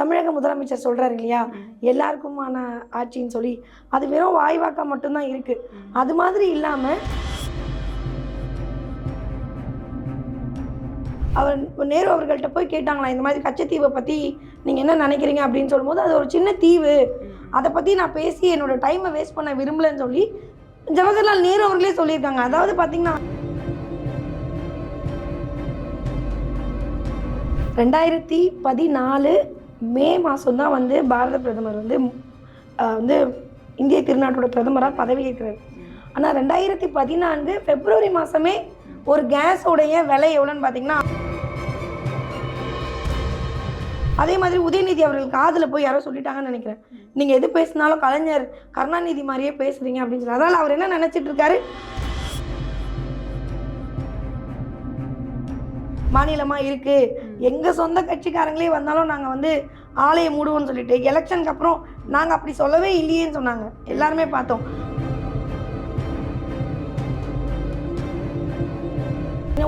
தமிழக முதலமைச்சர் சொல்றாரு இல்லையா? எல்லாருக்குமான ஆட்சின்னு சொல்லி. அது வெறும் வாய்வாக்கா மட்டும்தான் இருக்கு. அது மாதிரி இல்லாம அவர் நேரு அவர்கள்ட்ட போய் கேட்டாங்களா இந்த மாதிரி கச்சத்தீவை பற்றி நீங்கள் என்ன நினைக்கிறீங்க அப்படின்னு சொல்லும்போது அது ஒரு சின்ன தீவு. அதை பற்றி நான் பேசி என்னோட டைமை வேஸ்ட் பண்ண விரும்பலன்னு சொல்லி ஜவஹர்லால் நேரு அவர்களே சொல்லியிருக்காங்க. அதாவது பார்த்தீங்கன்னா ரெண்டாயிரத்தி பதினாலு மே மாதம் தான் வந்து பாரத பிரதமர் வந்து வந்து இந்திய திருநாட்டோட பிரதமராக பதவியேற்கிறார். ஆனால் ரெண்டாயிரத்தி பதினான்கு பிப்ரவரி மாதமே ஒரு கேஸோடைய விலை எவ்வளோன்னு பார்த்தீங்கன்னா அதே மாதிரி உதயநிதி அவர்கள் காதில் போய் யாரோ சொல்லிட்டாங்கன்னு நினைக்கிறேன். நீங்கள் எது பேசினாலும் கலைஞர் கருணாநிதி மாதிரியே பேசுகிறீங்க அப்படின்னு சொல்லி. அதனால் அவர் என்ன நினச்சிட்டு இருக்காரு? இருக்குது எங்கள் சொந்த கட்சிக்காரங்களே வந்தாலும் நாங்கள் வந்து ஆலையை மூடுவோம்னு சொல்லிட்டு எலெக்ஷனுக்கு அப்புறம் நாங்கள் அப்படி சொல்லவே இல்லையேன்னு சொன்னாங்க. எல்லாருமே பார்த்தோம்.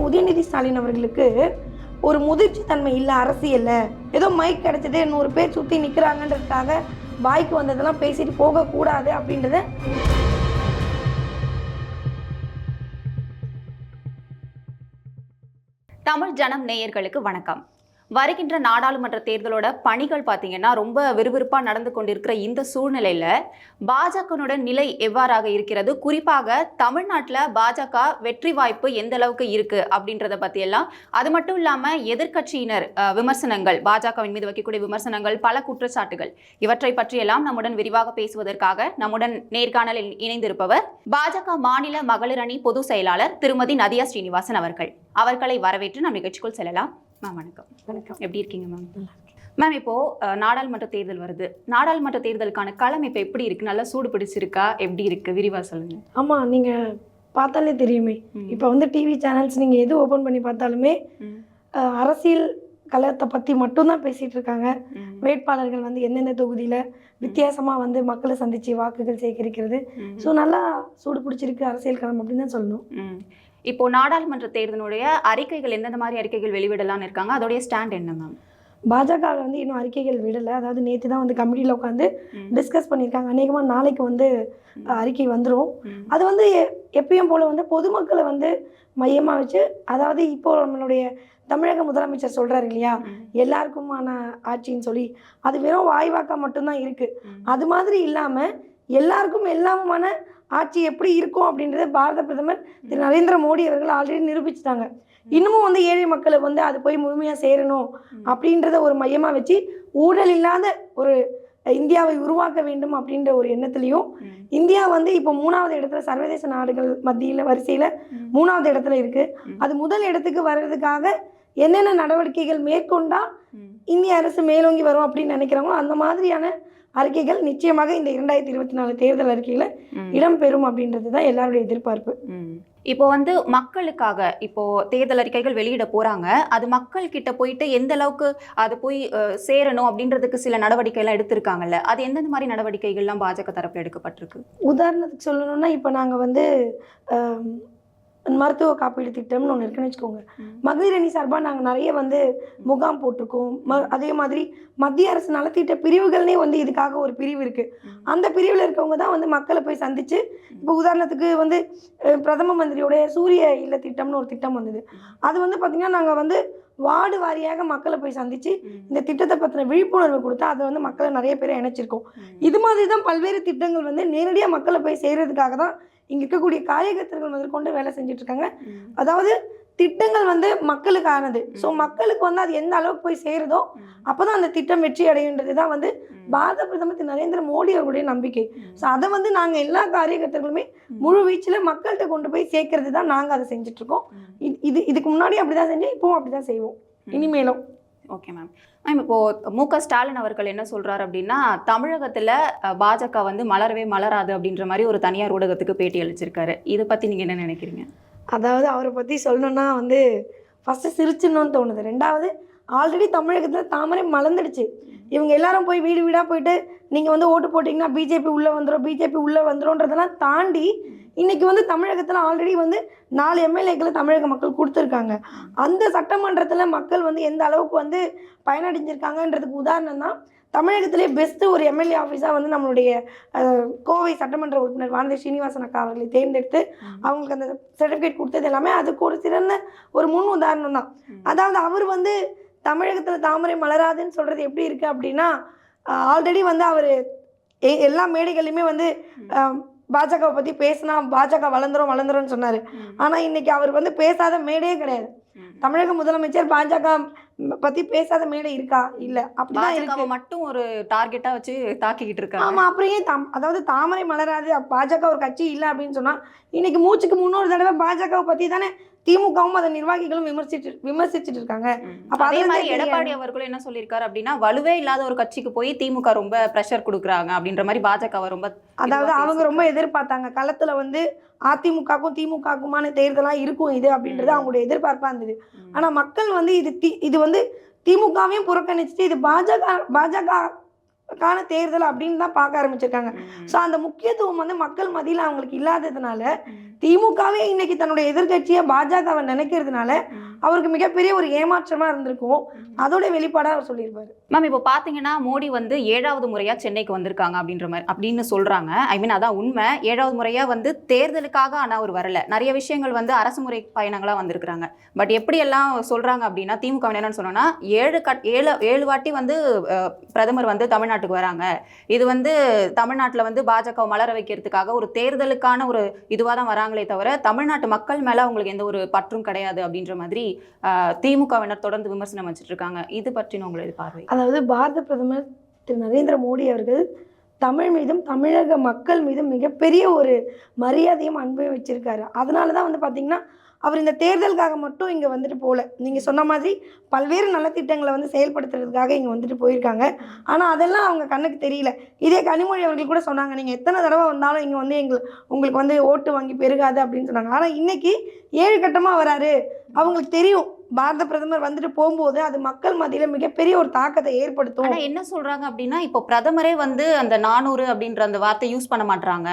உதயநிதி ஸ்டாலின் அவர்களுக்கு ஒரு முதிர்ச்சி தன்மை இல்லை அரசியல்ல ஏதோ மைக் கிடைச்சிட்டு நூறு பேர் சுற்றி நிற்கிறாங்கன்றதுக்காக வாய்க்கு வந்ததெல்லாம் பேசிட்டு போகக்கூடாது அப்படின்றத தமிழ் ஜனம் நேயர்களுக்கு வணக்கம். வருகின்ற நாடாளுமன்ற தேர்தலோட பணிகள் பார்த்தீங்கன்னா ரொம்ப விறுவிறுப்பாக நடந்து கொண்டிருக்கிற இந்த சூழ்நிலையில் பாஜகனுடன் நிலை எவ்வாறாக இருக்கிறது? குறிப்பாக தமிழ்நாட்டில் பாஜக வெற்றி வாய்ப்பு எந்த அளவுக்கு இருக்கு அப்படின்றத பற்றியெல்லாம் அது மட்டும் இல்லாமல் எதிர்க்கட்சியினர் விமர்சனங்கள் பாஜகவின் மீது வைக்கக்கூடிய விமர்சனங்கள் பல குற்றச்சாட்டுகள் இவற்றை பற்றியெல்லாம் நம்முடன் விரிவாக பேசுவதற்காக நம்முடன் நேர்காணலில் இணைந்திருப்பவர் பாஜக மாநில மகளிர் அணி பொதுச் செயலாளர் திருமதி நதியா ஸ்ரீனிவாசன் அவர்கள். அவர்களை வரவேற்று நம் நிகழ்ச்சிக்குள் செல்லலாம். மேம் வணக்கம். வணக்கம். எப்படி இருக்கீங்க மேம் மேம் இப்போ நாடாளுமன்ற தேர்தல் வருது. நாடாளுமன்ற தேர்தலுக்கான களம் இப்போ எப்படி இருக்கு? நல்லா சூடு பிடிச்சிருக்கா? எப்படி இருக்கு? விரிவா சொல்லுங்க. ஆமா நீங்க பார்த்தாலே தெரியுமே. இப்போ வந்து டிவி சேனல்ஸ் நீங்க எது ஓபன் பண்ணி பார்த்தாலுமே அரசியல் களத்தை பத்தி மட்டும்தான் பேசிட்டு இருக்காங்க. வேட்பாளர்கள் வந்து எந்தெந்த தொகுதியில வித்தியாசமா வந்து மக்களை சந்திச்சு வாக்குகள் சேகரிக்கிறது. ஸோ நல்லா சூடு பிடிச்சிருக்கு அரசியல் களம் அப்படின்னு தான் சொல்லணும். இப்போ நாடாளுமன்ற தேர்தலுடைய அறிக்கைகள் எந்தெந்த மாதிரி அறிக்கைகள் வெளிவிடலாம்னு இருக்காங்க? அதோடைய ஸ்டாண்ட் என்ன மேம்? பாஜக வந்து இன்னும் அறிக்கைகள் விடலை. அதாவது நேற்று தான் வந்து கமிட்டியில் உட்காந்து டிஸ்கஸ் பண்ணியிருக்காங்க. அநேகமாக நாளைக்கு வந்து அறிக்கை வந்துடும் அது வந்து எப்பயும் போல வந்து பொதுமக்களை வந்து மையமாக வச்சு அதாவது இப்போ நம்மளுடைய தமிழக முதலமைச்சர் சொல்றாரு இல்லையா? எல்லாருக்குமான ஆட்சின்னு சொல்லி அது வெறும் வாய்வாக்கா மட்டும்தான் இருக்கு. ம், அது மாதிரி இல்லாம எல்லாருக்கும் எல்லாமுமான ஆட்சி எப்படி இருக்கும் அப்படின்றத பாரத பிரதமர் திரு நரேந்திர மோடி அவர்கள் ஆல்ரெடி நிரூபிச்சிட்டாங்க இன்னமும் வந்து ஏழை மக்களுக்கு வந்து அது போய் முழுமையா சேரணும். அப்படின்றத ஒரு மையமா வச்சு ஊழல் இல்லாத ஒரு இந்தியாவை உருவாக்க வேண்டும் அப்படின்ற ஒரு எண்ணத்துலையும் இந்தியா வந்து இப்போ மூணாவது இடத்துல சர்வதேச நாடுகள் மத்தியில வரிசையில மூணாவது இடத்துல இருக்கு ம். அது முதல் இடத்துக்கு வர்றதுக்காக என்னென்ன நடவடிக்கைகள் மேற்கொண்டா. இந்திய அரசு மேலோங்கி வரும் அப்படின்னு நினைக்கிறாங்களோ அந்த மாதிரியான அறிக்கைகள் நிச்சயமாக இந்த இரண்டாயிரத்தி இருபத்தி நாலு தேர்தல் அறிக்கையில. இடம்பெறும் அப்படின்றது தான் எல்லாருடைய எதிர்பார்ப்பு. இப்போ வந்து மக்களுக்காக இப்போ தேர்தல் அறிக்கைகள் வெளியிட போறாங்க அது மக்கள் கிட்ட போயிட்டு எந்த அளவுக்கு அது போய் சேரணும் அப்படின்றதுக்கு சில நடவடிக்கை எல்லாம் எடுத்திருக்காங்கல்ல அது எந்தெந்த மாதிரி நடவடிக்கைகள்லாம் பாஜக தரப்புல எடுக்கப்பட்டிருக்கு உதாரணத்துக்கு சொல்லணும்னா இப்போ நாங்கள் வந்து மருத்துவ காப்பீடு திட்டம்னு ஒன்று இருக்குன்னு வச்சுக்கோங்க. மகளிர் அணி சார்பாக நாங்கள் நிறைய வந்து முகாம் போட்டிருக்கோம். ம அதே மாதிரி மத்திய அரசு நலத்திட்ட பிரிவுகள்னே வந்து இதுக்காக ஒரு பிரிவு இருக்கு. ம். அந்த பிரிவில் இருக்கவங்க தான் வந்து மக்களை போய் சந்திச்சு இப்போ உதாரணத்துக்கு வந்து பிரதம மந்திரியோடைய சூரிய இல்ல திட்டம்னு ஒரு திட்டம் வந்தது. அது வந்து பார்த்திங்கன்னா நாங்கள் வந்து வார்டு வாரியாக மக்களை போய் சந்திச்சு இந்த திட்டத்தை பற்றின விழிப்புணர்வு கொடுத்தா அதை வந்து மக்களை நிறைய பேரை இணைச்சிருக்கோம். இது மாதிரி தான் பல்வேறு திட்டங்கள் வந்து நேரடியாக மக்களை போய் சேர்றதுக்காக தான் இங்கே இருக்கக்கூடிய காரியகர்த்தர்கள் முதற்கொண்டு வேலை செஞ்சுட்டு இருக்காங்க அதாவது திட்டங்கள் வந்து மக்களுக்கானது. ஸோ. மக்களுக்கு வந்து அது எந்த அளவுக்கு போய் சேருதோ அப்பதான் அந்த திட்டம் வெற்றி அடையுன்றது தான் வந்து பாரத பிரதமர் திரு நரேந்திர மோடி அவர்களுடைய நம்பிக்கை. ஸோ அதை வந்து நாங்கள் எல்லா காரியகர்த்தர்களுமே முழு வீச்சில் மக்கள்கிட்ட கொண்டு போய் சேர்க்கறது தான் நாங்கள் அதை செஞ்சுட்டு இருக்கோம் இது- இது இதுக்கு முன்னாடி அப்படிதான் செஞ்சோம் இப்பவும் அப்படிதான் செய்வோம். இனிமேலும். ஓகே மேம் மேம் இப்போது மு க ஸ்டாலின் அவர்கள் என்ன சொல்கிறார் அப்படின்னா தமிழகத்தில் பாஜக வந்து மலரவே மலராது அப்படின்ற மாதிரி ஒரு தனியார் ஊடகத்துக்கு பேட்டி அளிச்சிருக்காரு. இதை பற்றி நீங்கள் என்ன நினைக்கிறீங்க? அதாவது அவரை பற்றி சொல்லணும்னா வந்து ஃபஸ்ட்டு சிரிச்சிடணும்னு தோணுது. ரெண்டாவது ஆல்ரெடி தமிழகத்தில் தாமரை மலர்ந்துடுச்சு. இவங்க எல்லாரும் போய் வீடு வீடாக போயிட்டு நீங்கள் வந்து ஓட்டு போட்டிங்கன்னா பிஜேபி உள்ளே வந்துடும் பிஜேபி உள்ளே வந்துடும்ன்றதெல்லாம் தாண்டி இன்னைக்கு வந்து தமிழகத்தில் ஆல்ரெடி வந்து நாலு எம்எல்ஏக்களை தமிழக மக்கள் கொடுத்துருக்காங்க. அந்த சட்டமன்றத்தில் மக்கள் வந்து எந்த அளவுக்கு வந்து பயனடைஞ்சிருக்காங்கன்றதுக்கு உதாரணம் தான் தமிழகத்திலே பெஸ்ட்டு ஒரு எம்எல்ஏ ஆஃபீஸாக வந்து நம்மளுடைய கோவை சட்டமன்ற உறுப்பினர் வானதி ஸ்ரீனிவாசன் அக்கா அவர்களை தேர்ந்தெடுத்து அவங்களுக்கு அந்த சர்டிஃபிகேட் கொடுத்தது எல்லாமே அதுக்கு ஒரு சிறந்த ஒரு முன் உதாரணம் தான். அதாவது அவர் வந்து தமிழகத்தில் தாமரை மலராதுன்னு சொல்கிறது எப்படி இருக்குது அப்படின்னா ஆல்ரெடி வந்து அவர் எல்லா மேடைகள்லையுமே வந்து பாஜகவை பற்றி பேசினா பாஜக வளர்ந்துரும் வளர்ந்துரும்னு சொன்னார். ஆனால் இன்னைக்கு அவர் வந்து பேசாத மேடையே கிடையாது. தமிழக முதலமைச்சர் பாஜக பற்றி பேசாத மேடை இருக்கா? இல்லை. அப்படிதான் இருக்கு. மட்டும் ஒரு டார்கெட்டா வச்சு தாக்கிக்கிட்டு இருக்காங்க. ஆமா அப்புறம் ஏன் தாம் அதாவது தாமரை மலராது பாஜக ஒரு கட்சி இல்லை அப்படின்னு சொன்னா இன்னைக்கு மூச்சுக்கு முன்னொரு தடவை பாஜகவை பத்தி தானே திமுகவும் அதன் நிர்வாகிகளும் விமர்சிச்சு விமர்சிச்சுட்டு இருக்காங்க. அப்ப அதே மாதிரி எடப்பாடி அவர்களும் என்ன சொல்லியிருக்காரு அப்படின்னா வலுவே இல்லாத ஒரு கட்சிக்கு போய் திமுக ரொம்ப பிரஷர் கொடுக்குறாங்க அப்படின்ற மாதிரி பாஜகவை ரொம்ப அதாவது அவங்க ரொம்ப எதிர்பார்த்தாங்க களத்துல வந்து அதிமுகக்கும் திமுகக்குமான தேர்தலா இருக்கும் இது அப்படின்றது. அவங்களுடைய எதிர்பார்ப்பா இருந்தது. ஆனா மக்கள் வந்து இது தி இது வந்து திமுகவையும் புறக்கணிச்சுட்டு இது பாஜக பாஜகக்கான தேர்தல் அப்படின்னு தான் பார்க்க ஆரம்பிச்சிருக்காங்க. ஸோ அந்த முக்கியத்துவம் வந்து மக்கள் மத்தியில் அவங்களுக்கு இல்லாததுனால. திமுகவே இன்னைக்கு தன்னுடைய எதிர்க்கட்சியை பாஜகவை நினைக்கிறதுனால. அவருக்கு மிகப்பெரிய ஒரு ஏமாற்றமா இருந்திருக்கும். அதோட வெளிப்பாடா அவர் சொல்லியிருப்பாரு. மேம் இப்போ பாத்தீங்கன்னா மோடி வந்து ஏழாவது முறையா சென்னைக்கு வந்திருக்காங்க அப்படின்ற மாதிரி அப்படின்னு சொல்றாங்க. ஐ மீன் அதான் உண்மை. ஏழாவது முறையா வந்து தேர்தலுக்காக ஆனா அவர் வரல. நிறைய விஷயங்கள் வந்து அரசு முறை பயணங்களா வந்திருக்கிறாங்க. பட் எப்படி எல்லாம் சொல்றாங்க அப்படின்னா திமுக என்னன்னு சொன்னோம்னா ஏழு கட் ஏழு ஏழு வாட்டி வந்து பிரதமர் வந்து தமிழ்நாட்டுக்கு வராங்க. இது வந்து தமிழ்நாட்டுல வந்து பாஜக மலர வைக்கிறதுக்காக ஒரு தேர்தலுக்கான ஒரு இதுவாக தான் வராங்களே தவிர தமிழ்நாட்டு மக்கள் மேல அவங்களுக்கு எந்த ஒரு பற்றும் கிடையாது அப்படின்ற மாதிரி திமுகவினர் தொடர்ந்து விமர்சனம் வச்சுட்டு இருக்காங்க. இது பற்றின உங்களது பார்வை? அதாவது பாரத பிரதமர் திரு நரேந்திர மோடி அவர்கள் தமிழ் மீதும் தமிழக மக்கள் மீதும் மிகப்பெரிய ஒரு மரியாதையும் அன்பையும் வச்சிருக்காரு. அதனால தான் வந்து பார்த்தீங்கன்னா அவர் இந்த தேர்தலுக்காக மட்டும் இங்கே வந்துட்டு போகல நீங்கள் சொன்ன மாதிரி பல்வேறு நலத்திட்டங்களை வந்து செயல்படுத்துறதுக்காக இங்கே வந்துட்டு போயிருக்காங்க. ஆனால் அதெல்லாம் அவங்க கண்ணுக்கு தெரியல. இதே கனிமொழி அவர்கள் கூட சொன்னாங்க நீங்கள் எத்தனை தடவை வந்தாலும் இங்கே வந்து எங்கள் உங்களுக்கு வந்து ஓட்டு வாங்கி பெருகாது அப்படின்னு சொன்னாங்க. ஆனால் இன்னைக்கு ஏழு கட்டமாக வராரு. அவங்களுக்கு தெரியும். பாரத பிரதமர் வந்துட்டு போகும்போது அது மக்கள் மத்தியில் மிகப்பெரிய ஒரு தாக்கத்தை ஏற்படுத்தும். என்ன சொல்றாங்க அப்படின்னா இப்போ பிரதமரே வந்து அந்த நானூறு அப்படின்ற அந்த வார்த்தை யூஸ் பண்ண மாட்டாங்க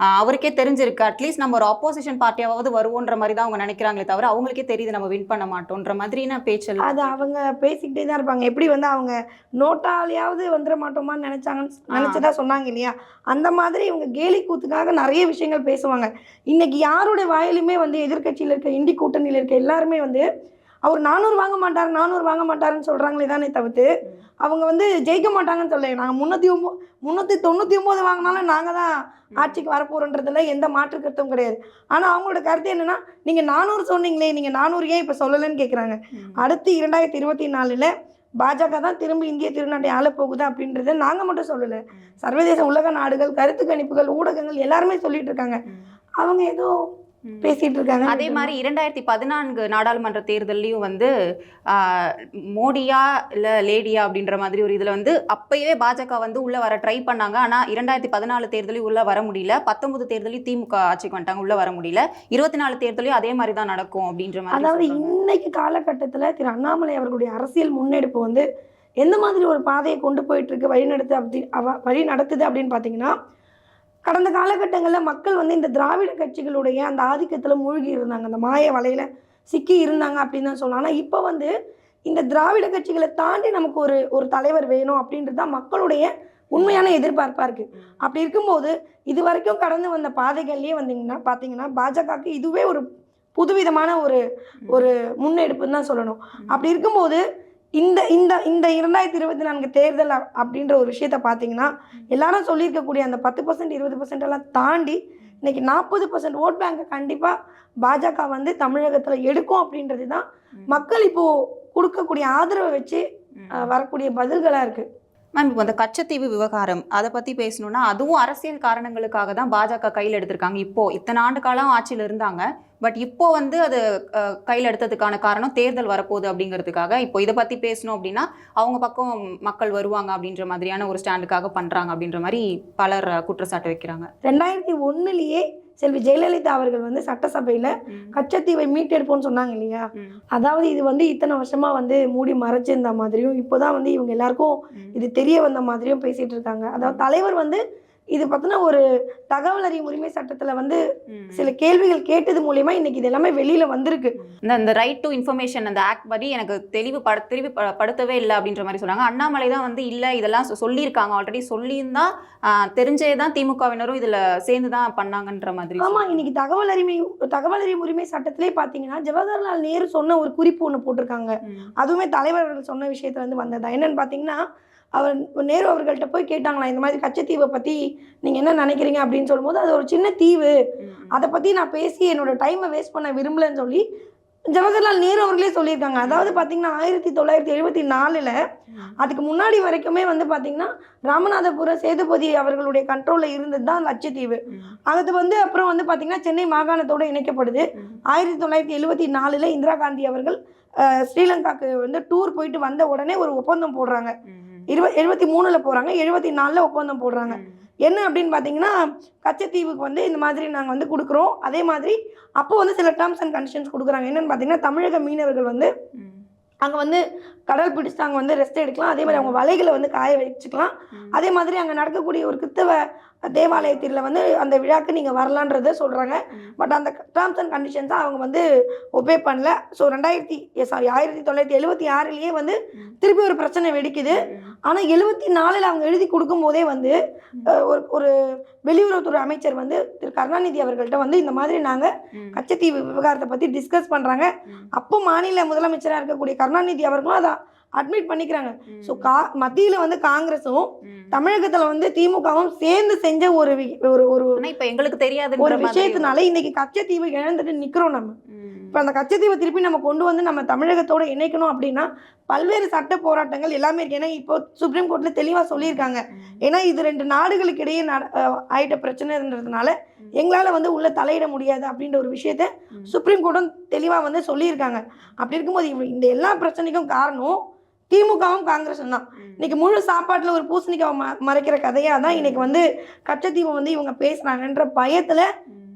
அவருக்கே தெரிஞ்சிருக்கு. அட்லீஸ்ட் நம்ம ஒரு ஆப்போசிஷன் பார்ட்டியாவது வருவோன்ற மாதிரி தான் அவங்க நினைக்கிறாங்களே தவிர அவங்களுக்கே தெரியுது நம்ம வின் பண்ண மாட்டோன்ற மாதிரியான பேச்சல். அது அவங்க பேசிக்கிட்டே தான் இருப்பாங்க. எப்படி வந்து அவங்க நோட்டாலையாவது வந்துட மாட்டோமான்னு நினைச்சாங்கன்னு. நினைச்சதா சொன்னாங்க இல்லையா? அந்த மாதிரி இவங்க கேலி கூத்துக்காக நிறைய விஷயங்கள் பேசுவாங்க. இன்னைக்கு யாருடைய வாயிலுமே வந்து எதிர்க்கட்சியில் இருக்க இண்டி கூட்டணியில் இருக்க எல்லாருமே வந்து அவர் நானூறு வாங்க மாட்டார் நானூறு வாங்க மாட்டாருன்னு சொல்றாங்களே தானே தவிர்த்து அவங்க வந்து ஜெயிக்க மாட்டாங்கன்னு சொல்ல நாங்கள் முந்நூற்றி ஒம்பது முந்நூற்றி தொண்ணூற்றி ஒம்பது வாங்கினாலும் நாங்கள் தான் ஆட்சிக்கு வரப்போறோன்றதுல எந்த மாற்று கருத்தும் கிடையாது. ஆனால் அவங்களோட கருத்து என்னன்னா நீங்கள் நானூறு சொன்னீங்களே நீங்கள் நானூறு ஏன் இப்போ சொல்லலைன்னு கேட்குறாங்க அடுத்து இரண்டாயிரத்தி இருபத்தி நாலில் பாஜக தான் திரும்பி இந்திய திருநாட்டை ஆள போகுது அப்படின்றத நாங்கள் மட்டும் சொல்லலை. சர்வதேச உலக நாடுகள் கருத்து கணிப்புகள் ஊடகங்கள் எல்லாருமே சொல்லிட்டு இருக்காங்க. அவங்க ஏதோ பேசிட்டு இருக்காங்க அதே மாதிரி இரண்டாயிரத்தி பதினான்கு நாடாளுமன்ற தேர்தல்லையும் வந்து மோடியா இல்ல லேடியா அப்படின்ற மாதிரி ஒரு இதுல வந்து அப்பயே பாஜக வந்து உள்ள வர ட்ரை பண்ணாங்க. ஆனா இரண்டாயிரத்தி பதினாலு தேர்தலையும் உள்ள வர முடியல. பத்தொன்பது தேர்தலையும் திமுக ஆட்சிக்கு வந்துட்டாங்க உள்ள வர முடியல. இருபத்தி நாலு தேர்தலையும் அதே மாதிரி தான் நடக்கும் அப்படின்ற மாதிரி அதாவது. இன்னைக்கு காலகட்டத்தில் திரு அண்ணாமலை அவர்களுடைய அரசியல் முன்னெடுப்பு வந்து எந்த மாதிரி ஒரு பாதையை கொண்டு போயிட்டு இருக்கு வழி நடத்து அப்படி வழி நடத்துது அப்படின்னு பார்த்தீங்கன்னா கடந்த காலகட்டங்களில் மக்கள் வந்து இந்த திராவிட கட்சிகளுடைய அந்த ஆதிக்கத்தில் மூழ்கி இருந்தாங்க. அந்த மாய வலையில் சிக்கி இருந்தாங்க அப்படின்னு தான் சொல்லலாம் ஆனால் இப்போ வந்து இந்த திராவிட கட்சிகளை தாண்டி நமக்கு ஒரு ஒரு தலைவர் வேணும் அப்படின்றது தான் மக்களுடைய உண்மையான எதிர்பார்ப்பாக இருக்குது அப்படி இருக்கும்போது இது வரைக்கும் கடந்து வந்த பாதைகள்லேயே வந்தீங்கன்னா பார்த்தீங்கன்னா பாஜகவுக்கு இதுவே ஒரு புதுவிதமான ஒரு ஒரு முன்னெடுப்புன்னு தான் சொல்லணும். அப்படி இருக்கும்போது இந்த இந்த இந்த இரண்டாயிரத்தி இருபத்தி நான்கு தேர்தல் அப்படின்ற ஒரு விஷயத்த பார்த்தீங்கன்னா எல்லாரும் சொல்லியிருக்கக்கூடிய அந்த பத்து பர்சன்ட் இருபது பர்சன்ட் எல்லாம் தாண்டி இன்னைக்கு நாற்பது பர்சன்ட் ஓட் பேங்கை கண்டிப்பாக பாஜக வந்து தமிழகத்தில் எடுக்கும் அப்படின்றது தான் மக்கள் இப்போ கொடுக்கக்கூடிய ஆதரவை வச்சு வரக்கூடிய பதில்களாக இருக்கு. மேம் இப்போ அந்த கச்சத்தீவு விவகாரம் அதை பத்தி பேசணும்னா அதுவும் அரசியல் காரணங்களுக்காக தான் பாஜக கையில் எடுத்திருக்காங்க. இப்போ இத்தனை ஆண்டு காலம் ஆட்சியில் இருந்தாங்க. பட் இப்போ வந்து அது கையில் எடுத்ததுக்கான காரணம் தேர்தல் வரப்போகுது அப்படிங்கிறதுக்காக. இப்போ இதை பத்தி பேசணும் அப்படின்னா அவங்க பக்கம் மக்கள் வருவாங்க அப்படின்ற மாதிரியான ஒரு ஸ்டாண்டுக்காக பண்றாங்க அப்படின்ற மாதிரி பலர் குற்றச்சாட்டு வைக்கிறாங்க. ரெண்டாயிரத்தி ஒன்றுலேயே செல்வி ஜெயலலிதா அவர்கள் வந்து சட்டசபையில் கச்சத்தீவை மீட்டெடுப்போம்னு சொன்னாங்க இல்லையா? அதாவது இது வந்து இத்தனை வருஷமா வந்து மூடி மறைச்சிருந்த மாதிரியும் இப்போதான் வந்து இவங்க எல்லாருக்கும் இது தெரிய வந்த மாதிரியும் பேசிட்டு இருக்காங்க. அதாவது தலைவர் வந்து இது பற்றின ஒரு தகவல் அறியும் உரிமை சட்டத்தில் வந்து சில கேள்விகள் கேட்டது மூலியமா இன்னைக்கு இது எல்லாமே வெளியில வந்திருக்கு. இந்த இந்த ரைட் டு இன்ஃபர்மேஷன் அந்த ஆக்ட் படி எனக்கு தெளிவு பட தெளிவு ப- படுத்தவே இல்லை அப்படின்ற மாதிரி சொன்னாங்க அண்ணாமலை தான் வந்து இல்லை இதெல்லாம் சொல்லியிருக்காங்க ஆல்ரெடி சொல்லியிருந்தா தெரிஞ்சே தான் திமுகவினரும் இதில் சேர்ந்து தான் பண்ணாங்கன்ற மாதிரி ஆமா இன்னைக்கு தகவல் அறிமை தகவல் அறியும் உரிமை சட்டத்திலே பாத்தீங்கன்னா ஜவஹர்லால் நேரு சொன்ன ஒரு குறிப்பு ஒன்று போட்டிருக்காங்க. அதுவுமே தலைவர் அவர்கள் சொன்ன விஷயத்துல இருந்து வந்ததா. என்னன்னு பாத்தீங்கன்னா அவர் நேரு அவர்கள்ட்ட போய் கேட்டாங்களா இந்த மாதிரி கச்சத்தீவை பத்தி நீங்க என்ன நினைக்கிறீங்க அப்படின்னு சொல்லும்போது அது ஒரு சின்ன தீவு. அதை பத்தி நான் பேசி என்னோட டைமை வேஸ்ட் பண்ண விரும்பலன்னு சொல்லி ஜவஹர்லால் நேரு அவர்களே சொல்லியிருக்காங்க அதாவது பாத்தீங்கன்னா ஆயிரத்தி தொள்ளாயிரத்தி எழுபத்தி நாலுல அதுக்கு முன்னாடி வரைக்குமே வந்து பாத்தீங்கன்னா ராமநாதபுரம் சேதுபதி அவர்களுடைய கண்ட்ரோல்ல இருந்தது தான் லட்சத்தீவு. அது வந்து அப்புறம் வந்து பாத்தீங்கன்னா சென்னை மாகாணத்தோட இணைக்கப்படுது. ஆயிரத்தி தொள்ளாயிரத்தி எழுபத்தி நாலுல இந்திரா காந்தி அவர்கள் ஸ்ரீலங்காக்கு வந்து டூர் போயிட்டு வந்த உடனே ஒரு ஒப்பந்தம் போடுறாங்க. இருப எழுபத்தி மூணுல போறாங்க எழுபத்தி நாலுல ஒப்பந்தம் போடுறாங்க. என்ன அப்படின்னு பார்த்தீங்கன்னா கச்சத்தீவுக்கு வந்து இந்த மாதிரி நாங்கள் வந்து கொடுக்குறோம் அதே மாதிரி அப்போ வந்து சில டேர்ம்ஸ் அண்ட் கண்டிஷன்ஸ் கொடுக்குறாங்க என்னன்னு பார்த்தீங்கன்னா தமிழக மீனவர்கள் வந்து. அங்கே வந்து கடல் பிடிச்சிட்டு அங்கே வந்து ரெஸ்ட் எடுக்கலாம் அதே மாதிரி அவங்க வலைகளை வந்து காய வச்சுக்கலாம். அதே மாதிரி அங்கே நடக்கக்கூடிய ஒரு கிறிஸ்தவ தேவாலயத்தில் வந்து அந்த விழாக்கு நீங்கள் வரலான்றதை சொல்கிறாங்க. பட் அந்த டேர்ம்ஸ் அண்ட் கண்டிஷன்ஸை அவங்க வந்து ஒபே பண்ணல ஸோ ரெண்டாயிரத்தி சாரி ஆயிரத்தி தொள்ளாயிரத்தி எழுபத்தி ஆறுலேயே வந்து. திருப்பி ஒரு பிரச்சனை வெடிக்குது ஆனால் எழுபத்தி நாலில் அவங்க எழுதி கொடுக்கும் போதே வந்து ஒரு ஒரு வெளியுறவுத்துறை அமைச்சர் வந்து திரு கருணாநிதி அவர்கள்ட்ட வந்து இந்த மாதிரி நாங்கள். கச்சத்தீவு விவகாரத்தை பற்றி டிஸ்கஸ் பண்ணுறாங்க. அப்போ மாநில முதலமைச்சராக இருக்கக்கூடிய கருணாநிதி அவர்களும் அதை அட்மிட் பண்ணிக்கிறாங்க. ஸோ கா மத்தியில் வந்து காங்கிரஸும். தமிழகத்தில் வந்து திமுகவும் சேர்ந்து செஞ்ச ஒரு ஒரு ஒரு இப்ப எங்களுக்கு தெரியாது ஒரு விஷயத்தினால இன்னைக்கு கச்சத்தீவு இழந்துட்டு நிற்கிறோம் நம்ம. இப்போ அந்த கச்சத்தீவை திருப்பி நம்ம கொண்டு வந்து நம்ம தமிழகத்தோட இணைக்கணும் அப்படின்னா பல்வேறு சட்ட போராட்டங்கள் எல்லாமே இருக்கு. ஏன்னா இப்போ சுப்ரீம் கோர்ட்ல தெளிவாக சொல்லியிருக்காங்க. ஏன்னா இது ரெண்டு நாடுகளுக்கு இடையே ஆயிட்ட பிரச்சனைன்றதுனால எங்களால் வந்து உள்ள தலையிட முடியாது அப்படின்ற ஒரு விஷயத்த சுப்ரீம் கோர்ட்டும் தெளிவாக வந்து சொல்லியிருக்காங்க. அப்படி இருக்கும்போது இந்த எல்லா பிரச்சனைக்கும் காரணம் திமுகவும் காங்கிரஸும் தான். இன்னைக்கு முழு சாப்பாட்டில் ஒரு பூசணிக்காவை ம மறைக்கிற கதையாக தான் இன்னைக்கு வந்து கச்சத்தீவை வந்து இவங்க பேசுகிறாங்கன்ற பயத்தில்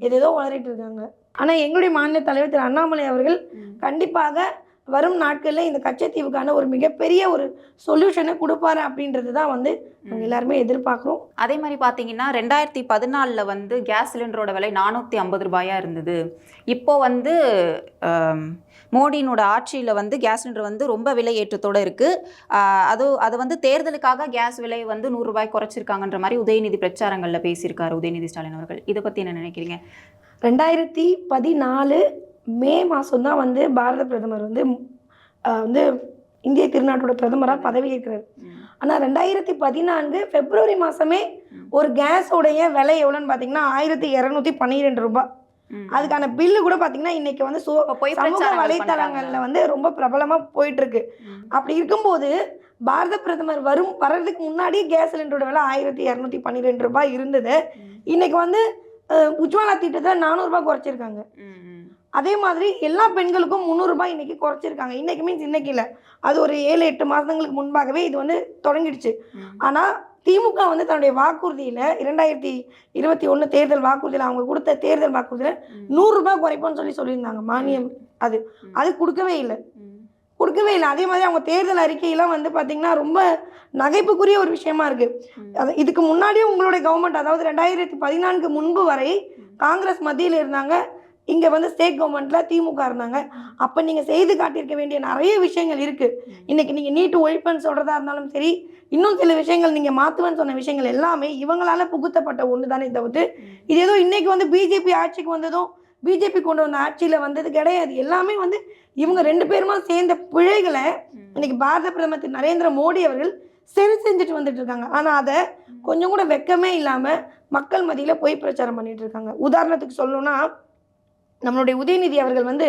ஏதேதோ வளரிட்டு இருக்காங்க. ஆனால் எங்களுடைய மாநில தலைவர் திரு அண்ணாமலை அவர்கள் கண்டிப்பாக வரும் நாட்களில் இந்த கச்சத்தீவுக்கான ஒரு மிகப்பெரிய ஒரு சொல்யூஷனை கொடுப்பாரு அப்படின்றது தான் வந்து நாங்கள் எல்லாருமே எதிர்பார்க்குறோம். அதே மாதிரி பார்த்தீங்கன்னா ரெண்டாயிரத்தி பதினாலில் வந்து கேஸ் சிலிண்டரோட விலை நானூற்றி ஐம்பது ரூபாயா இருந்தது. இப்போ வந்து மோடியினோட ஆட்சியில் வந்து கேஸ் சிலிண்டர் வந்து ரொம்ப விலை ஏற்றத்தோடு இருக்குது அது அது வந்து தேர்தலுக்காக கேஸ் விலை வந்து நூறு ரூபாய் குறைச்சிருக்காங்கன்ற மாதிரி உதயநிதி பிரச்சாரங்களில் பேசியிருக்காரு உதயநிதி ஸ்டாலின் அவர்கள். இதை பற்றி என்ன நினைக்கிறீங்க? ரெண்டாயிரத்தி பதினாலு மே மாதம் தான் வந்து பாரத பிரதமர் வந்து வந்து இந்திய திருநாட்டோட பிரதமராக பதவியேற்கிறார் ஆனால் ரெண்டாயிரத்தி பதினான்கு பிப்ரவரி மாதமே ஒரு கேஸோடைய விலை எவ்வளோன்னு பார்த்தீங்கன்னா ஆயிரத்தி இரநூத்தி பன்னிரெண்டு ரூபாய். அதுக்கான பில்லு கூட பார்த்தீங்கன்னா இன்னைக்கு வந்து சோ சமூக வலைத்தளங்கள்ல. வந்து ரொம்ப பிரபலமா போயிட்டு இருக்கு. அப்படி இருக்கும்போது பாரத பிரதமர் வரும் வர்றதுக்கு முன்னாடி கேஸ் சிலிண்டரோட விலை ஆயிரத்தி இரநூத்தி பன்னிரெண்டு ரூபாய் இருந்தது இன்னைக்கு வந்து உஜ்வாலா திட்டத்தை நானூறுரூபா குறைச்சிருக்காங்க. அதே மாதிரி எல்லா பெண்களுக்கும் முந்நூறுரூபா இன்னைக்கு குறைச்சிருக்காங்க. இன்னைக்கு மீன்ஸ் இன்னைக்கு இல்லை. அது ஒரு ஏழு எட்டு மாதங்களுக்கு முன்பாகவே இது வந்து தொடங்கிடுச்சு. ஆனால் திமுக வந்து தன்னுடைய வாக்குறுதியில் இரண்டாயிரத்தி இருபத்தி ஒன்று தேர்தல் வாக்குறுதியில் அவங்க கொடுத்த தேர்தல் வாக்குறுதியில். நூறுரூபா குறைப்போம்னு சொல்லி சொல்லியிருந்தாங்க. மானியம் அது. அது கொடுக்கவே இல்லை. கொடுக்கவே இல்லை. அதே மாதிரி அவங்க தேர்தல் அறிக்கையெல்லாம் வந்து பார்த்தீங்கன்னா ரொம்ப நகைப்புக்குரிய ஒரு விஷயமா இருக்கு. ம். அது இதுக்கு முன்னாடியும் உங்களுடைய கவர்மெண்ட் அதாவது ரெண்டாயிரத்தி பதினான்கு முன்பு வரை காங்கிரஸ் மத்தியில் இருந்தாங்க. இங்கே வந்து ஸ்டேட் கவர்மெண்ட்டில் திமுக இருந்தாங்க. அப்போ நீங்கள் செய்து காட்டியிருக்க வேண்டிய நிறைய விஷயங்கள் இருக்குது இன்னைக்கு நீங்கள் நீட்டு ஒழிப்புன்னு சொல்கிறதா இருந்தாலும் சரி இன்னும் சில விஷயங்கள் நீங்கள் மாற்றுவேன்னு சொன்ன விஷயங்கள் எல்லாமே இவங்களால புகுத்தப்பட்ட ஒன்று தானே தவிர்த்து இது ஏதோ இன்னைக்கு வந்து பிஜேபி ஆட்சிக்கு வந்ததும் பிஜேபி கொண்டு வந்த ஆட்சியில் வந்தது கிடையாது. எல்லாமே வந்து இவங்க ரெண்டு பேருமா சேர்ந்த பிழைகளை. இன்னைக்கு பாரத பிரதமர் திரு நரேந்திர மோடி அவர்கள் சரி செஞ்சுட்டு வந்துட்டு இருக்காங்க. ஆனால் அதை கொஞ்சம் கூட வெக்கமே இல்லாமல் மக்கள் மத்தியில் பொய் பிரச்சாரம் பண்ணிட்டு இருக்காங்க. உதாரணத்துக்கு சொல்லணும்னா நம்மளுடைய உதயநிதி அவர்கள் வந்து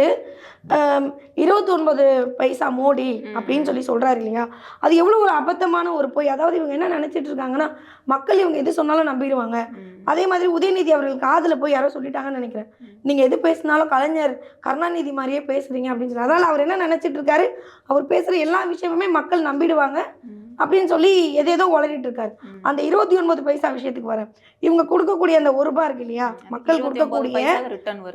இருபத்தி ஒன்பது பைசா மோடி. அப்படின்னு சொல்லி சொல்றாரு இல்லையா அது எவ்வளோ ஒரு அபத்தமான ஒரு பொய் அதாவது இவங்க என்ன நினைச்சிட்டு இருக்காங்கன்னா மக்கள் இவங்க எது சொன்னாலும் நம்பிடுவாங்க. அதே மாதிரி உதயநிதி அவர்கள் காதுல போய் யாரோ சொல்லிட்டாங்கன்னு நினைக்கிறேன் ம். நீங்க எது பேசினாலும் கலைஞர் கருணாநிதி மாதிரியே பேசுறீங்க அப்படின்னு சொல்லி அதனால அவர் என்ன நினைச்சிட்டு இருக்காரு அவர் பேசுற எல்லா விஷயமுமே மக்கள் நம்பிடுவாங்க. அப்படின்னு சொல்லி எதேதோ உளறிட்டு இருக்காரு. அந்த இருபத்தி ஒன்பது பைசா விஷயத்துக்கு வரேன். இவங்க கொடுக்கக்கூடிய அந்த ஒரு ரூபாய் இருக்கு இல்லையா? மக்கள் 29 கொடுக்கக்கூடிய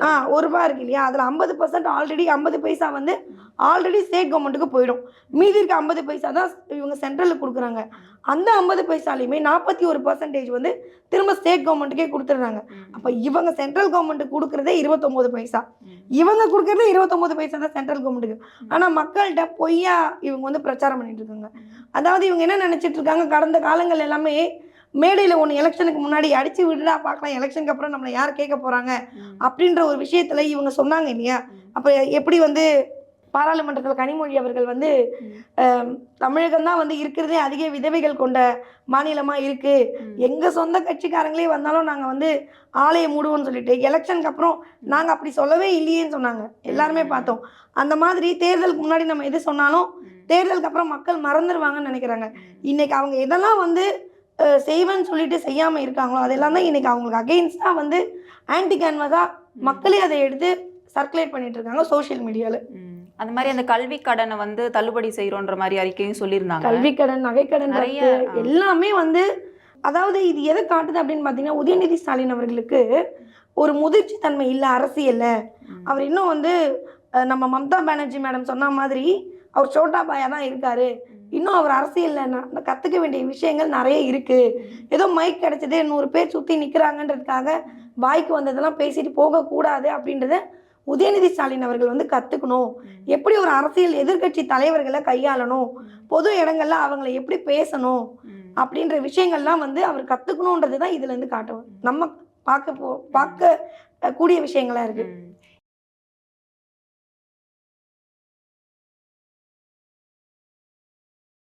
ஆ. ஒரு ரூபாய் இருக்கு இல்லையா? அதில் ஐம்பது பர்சன்ட் ஆல்ரெடி ஐம்பது பைசா வந்து ஆல்ரெடி ஸ்டேட் கவர்மெண்ட்டுக்கு போயிடும். மீதி இருக்க ஐம்பது பைசா தான் இவங்க சென்ட்ரலுக்கு கொடுக்குறாங்க. அந்த ஐம்பது பைசாலையுமே நாற்பத்தி ஒரு பர்சன்டேஜ் வந்து திரும்ப ஸ்டேட் கவர்மெண்ட்டுக்கே கொடுத்துட்றாங்க. அப்போ இவங்க சென்ட்ரல் கவர்மெண்ட்டுக்கு கொடுக்குறதே இருபத்தொம்போது பைசா. இவங்க கொடுக்குறதே இருபத்தொம்போது பைசா தான் சென்ட்ரல் கவர்மெண்ட்டுக்கு ஆனால் மக்கள்கிட்ட பொய்யா இவங்க வந்து பிரச்சாரம் பண்ணிட்டு இருக்காங்க. அதாவது இவங்க என்ன நினைச்சிட்டு இருக்காங்க? கடந்த காலங்கள் எல்லாமே மேடையில் ஒன்று எலெக்ஷனுக்கு முன்னாடி அடிச்சு விடுடா பார்க்கலாம். எலெக்ஷனுக்கு அப்புறம் நம்மளை யார் கேட்க போகிறாங்க. அப்படின்ற ஒரு விஷயத்துல இவங்க சொன்னாங்க இல்லையா. அப்போ எப்படி வந்து பாராளுமன்றத்தில் கனிமொழி அவர்கள் வந்து. தமிழகம் தான் வந்து இருக்கிறதே அதிக விதவைகள் கொண்ட மாநிலமாக இருக்கு. ம். எங்க சொந்த கட்சிக்காரங்களே வந்தாலும் நாங்க வந்து ஆலையை மூடுவோம்னு சொல்லிட்டு எலெக்ஷனுக்கு அப்புறம் நாங்க அப்படி சொல்லவே இல்லையேன்னு சொன்னாங்க. எல்லாருமே பார்த்தோம். அந்த மாதிரி தேர்தலுக்கு முன்னாடி நம்ம எது சொன்னாலும் தேர்தலுக்கு அப்புறம் மக்கள் மறந்துடுவாங்கன்னு நினைக்கிறாங்க. இன்னைக்கு அவங்க எதெல்லாம் வந்து செய்வேன்னு சொல்லிட்டு செய்யாம இருக்காங்களோ அதெல்லாம் தான் இன்னைக்கு அவங்களுக்கு அகெயின்ஸ்டா வந்து ஆன்டி கேன்வஸா மக்களே அதை எடுத்து சர்க்குலேட் பண்ணிட்டு இருக்காங்க சோஷியல் மீடியால ம். அந்த மாதிரி அந்த கல்வி கடனை வந்து தள்ளுபடி செய்யறோன்ற மாதிரி அறிக்கையும் சொல்லியிருந்தாங்க. கல்வி கடன் நகைக்கடன் நிறைய. எல்லாமே வந்து அதாவது இது எதை காட்டுது அப்படின்னு பார்த்தீங்கன்னா உதயநிதி ஸ்டாலின் அவர்களுக்கு ஒரு முதிர்ச்சி தன்மை இல்லை அரசியல்ல. அவர் இன்னும் வந்து நம்ம மம்தா பானர்ஜி மேடம் சொன்ன மாதிரி அவர் சோட்டா பாயா தான் இருக்காரு. இன்னும் அவர் அரசியல்ல கத்துக்க வேண்டிய விஷயங்கள் நிறைய இருக்கு. ஏதோ மைக் கிடைச்சது நூறு பேர் சுத்தி நிக்கிறாங்கன்றதுக்காக வாய்க்கு வந்ததெல்லாம் பேசிட்டு போகக்கூடாது அப்படின்றத உதயநிதி ஸ்டாலின் அவர்கள் வந்து கத்துக்கணும். எப்படி ஒரு அரசியல் எதிர்க்கட்சி தலைவர்களை கையாளணும்? பொது இடங்கள்ல அவங்கள எப்படி பேசணும். அப்படின்ற விஷயங்கள்லாம் வந்து அவர் கத்துக்கணுன்றது தான் இதுல இருந்து காட்டுவோம் நம்ம பார்க்க போ பார்க்க கூடிய விஷயங்களா இருக்கு. ம்.